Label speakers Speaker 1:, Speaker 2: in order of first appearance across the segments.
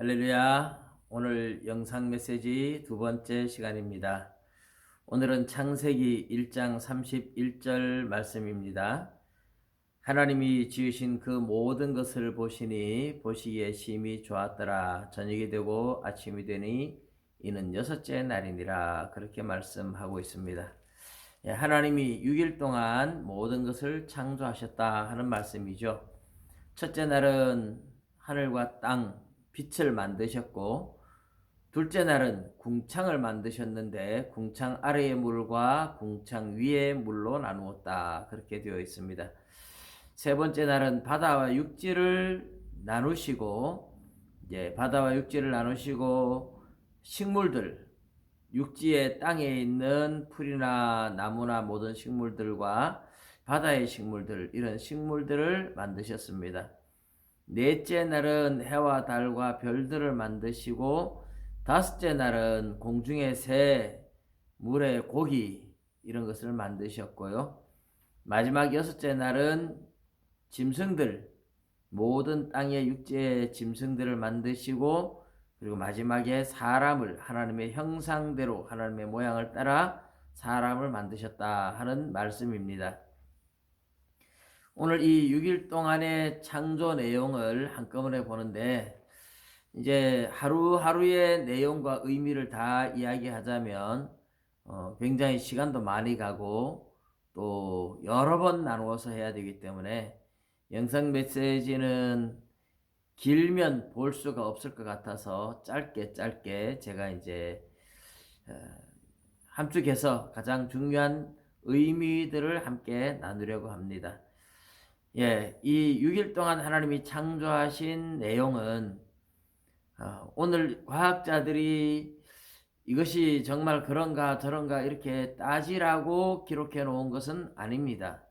Speaker 1: 할렐루야. 오늘 영상 메시지 두 번째 시간입니다. 오늘은 창세기 1장 31절 말씀입니다. 하나님이 지으신 그 모든 것을 보시니 보시기에 심히 좋았더라. 저녁이 되고 아침이 되니 이는 여섯째 날이니라. 그렇게 말씀하고 있습니다. 예, 하나님이 6일 동안 모든 것을 창조하셨다 하는 말씀이죠. 첫째 날은 하늘과 땅, 빛을 만드셨고 둘째 날은 궁창을 만드셨는데 궁창 아래의 물과 궁창 위의 물로 나누었다. 그렇게 되어 있습니다. 세 번째 날은 바다와 육지를 나누시고 이제 바다와 육지를 나누시고 식물들 육지의 땅에 있는 풀이나 나무나 모든 식물들과 바다의 식물들 이런 식물들을 만드셨습니다. 넷째 날은 해와 달과 별들을 만드시고 다섯째 날은 공중의 새, 물의 고기 이런 것을 만드셨고요. 마지막 여섯째 날은 짐승들 모든 땅의 육지의 짐승들을 만드시고 그리고 마지막에 사람을 하나님의 형상대로 하나님의 모양을 따라 사람을 만드셨다 하는 말씀입니다. 오늘 이 6일 동안의 창조 내용을 한꺼번에 보는데 이제 하루하루의 내용과 의미를 다 이야기하자면 어, 굉장히 시간도 많이 가고 또 여러 번 나누어서 해야 되기 때문에 영상 메시지는 길면 볼 수가 없을 것 같아서 짧게 짧게 제가 이제 어, 함축해서 가장 중요한 의미들을 함께 나누려고 합니다. 예, 이 6일 동안 하나님이 창조하신 내용은 어, 오늘 과학자들이 이것이 정말 그런가 저런가 이렇게 따지라고 기록해 놓은 것은 아닙니다.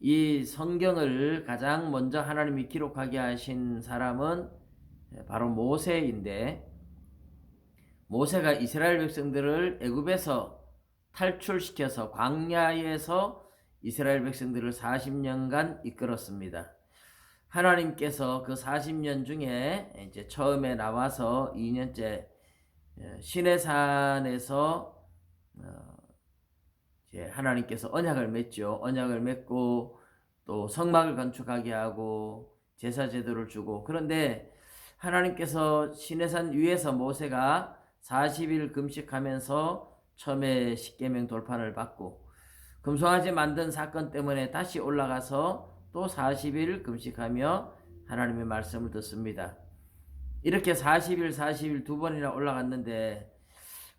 Speaker 1: 이 성경을 가장 먼저 하나님이 기록하게 하신 사람은 바로 모세인데 모세가 이스라엘 백성들을 애굽에서 탈출시켜서 광야에서 이스라엘 백성들을 40년간 이끌었습니다. 하나님께서 그 40년 중에 이제 처음에 나와서 2년째 시내산에서 어, 이제 하나님께서 언약을 맺죠. 언약을 맺고 또 성막을 건축하게 하고 제사 제도를 주고 그런데 하나님께서 시내산 위에서 모세가 40일 금식하면서 처음에 십계명 돌판을 받고 금송아지 만든 사건 때문에 다시 올라가서 또 40일 금식하며 하나님의 말씀을 듣습니다. 이렇게 40일, 40일 두 번이나 올라갔는데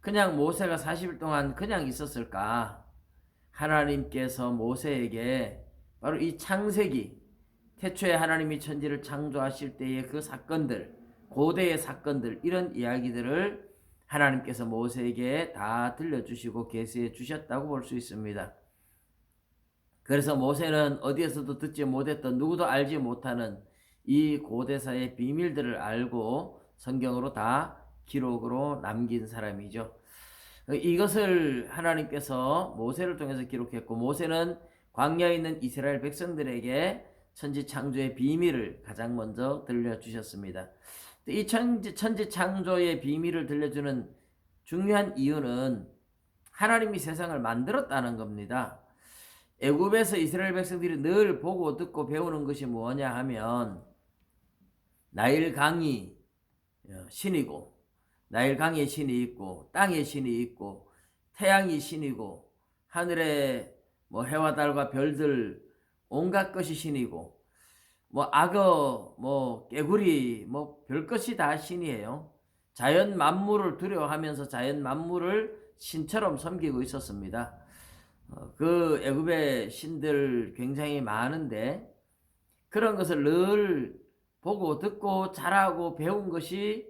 Speaker 1: 그냥 모세가 40일 동안 그냥 있었을까? 하나님께서 모세에게 바로 이 창세기, 태초에 하나님이 천지를 창조하실 때의 그 사건들, 고대의 사건들, 이런 이야기들을 하나님께서 모세에게 다 들려주시고 계시해 주셨다고 볼 수 있습니다. 그래서 모세는 어디에서도 듣지 못했던 누구도 알지 못하는 이 고대사의 비밀들을 알고 성경으로 다 기록으로 남긴 사람이죠. 이것을 하나님께서 모세를 통해서 기록했고 모세는 광야에 있는 이스라엘 백성들에게 천지 창조의 비밀을 가장 먼저 들려주셨습니다. 이 천지, 천지 창조의 비밀을 들려주는 중요한 이유는 하나님이 세상을 만들었다는 겁니다. 애굽에서 이스라엘 백성들이 늘 보고 듣고 배우는 것이 뭐냐 하면 나일 강이 어, 신이고 나일 강의 신이 있고 땅의 신이 있고 태양이 신이고 하늘에 뭐 해와 달과 별들 온갖 것이 신이고 뭐 악어 뭐 깨구리 뭐 별것이 다 신이에요. 자연 만물을 두려워하면서 자연 만물을 신처럼 섬기고 있었습니다. 어, 그 애굽의 신들 굉장히 많은데 그런 것을 늘 보고 듣고 잘하고 배운 것이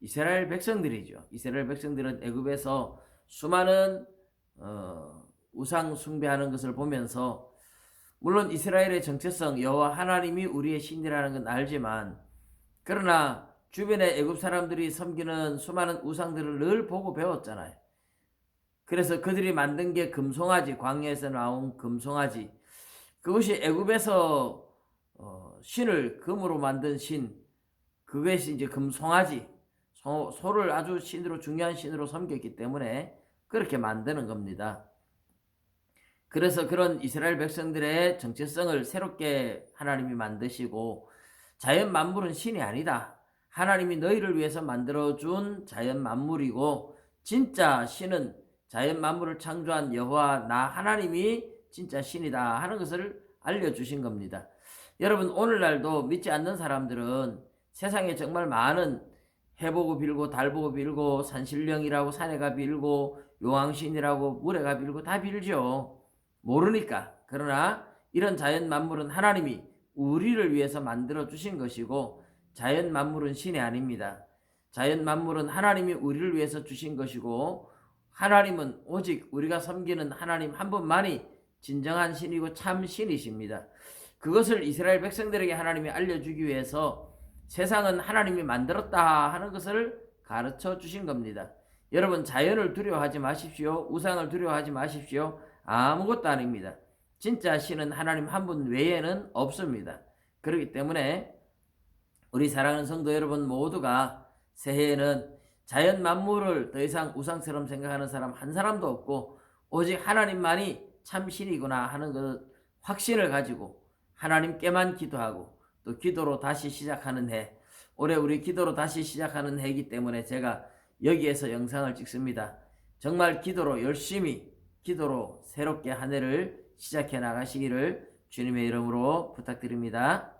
Speaker 1: 이스라엘 백성들이죠. 이스라엘 백성들은 애굽에서 수많은 어, 우상 숭배하는 것을 보면서 물론 이스라엘의 정체성 여호와 하나님이 우리의 신이라는 건 알지만 그러나 주변의 애굽 사람들이 섬기는 수많은 우상들을 늘 보고 배웠잖아요. 그래서 그들이 만든 게 금송아지 광야에서 나온 금송아지 그것이 애굽에서 어, 신을 금으로 만든 신 그것이 이제 금송아지 소, 소를 아주 신으로 중요한 신으로 섬겼기 때문에 그렇게 만드는 겁니다. 그래서 그런 이스라엘 백성들의 정체성을 새롭게 하나님이 만드시고 자연 만물은 신이 아니다. 하나님이 너희를 위해서 만들어준 자연 만물이고 진짜 신은 자연 만물을 창조한 여호와 나 하나님이 진짜 신이다 하는 것을 알려주신 겁니다. 여러분 오늘날도 믿지 않는 사람들은 세상에 정말 많은 해보고 빌고 달보고 빌고 산신령이라고 산에가 빌고 용왕신이라고 물에가 빌고 다 빌죠. 모르니까. 그러나 이런 자연 만물은 하나님이 우리를 위해서 만들어 주신 것이고 자연 만물은 신이 아닙니다. 자연 만물은 하나님이 우리를 위해서 주신 것이고 하나님은 오직 우리가 섬기는 하나님 한 분만이 진정한 신이고 참 신이십니다. 그것을 이스라엘 백성들에게 하나님이 알려주기 위해서 세상은 하나님이 만들었다 하는 것을 가르쳐 주신 겁니다. 여러분 자연을 두려워하지 마십시오. 우상을 두려워하지 마십시오. 아무것도 아닙니다. 진짜 신은 하나님 한 분 외에는 없습니다. 그렇기 때문에 우리 사랑하는 성도 여러분 모두가 새해에는 자연 만물을 더 이상 우상처럼 생각하는 사람 한 사람도 없고 오직 하나님만이 참 신이구나 하는 그 확신을 가지고 하나님께만 기도하고 또 기도로 다시 시작하는 해 올해 우리 기도로 다시 시작하는 해이기 때문에 제가 여기에서 영상을 찍습니다. 정말 기도로 열심히 기도로 새롭게 한 해를 시작해 나가시기를 주님의 이름으로 부탁드립니다.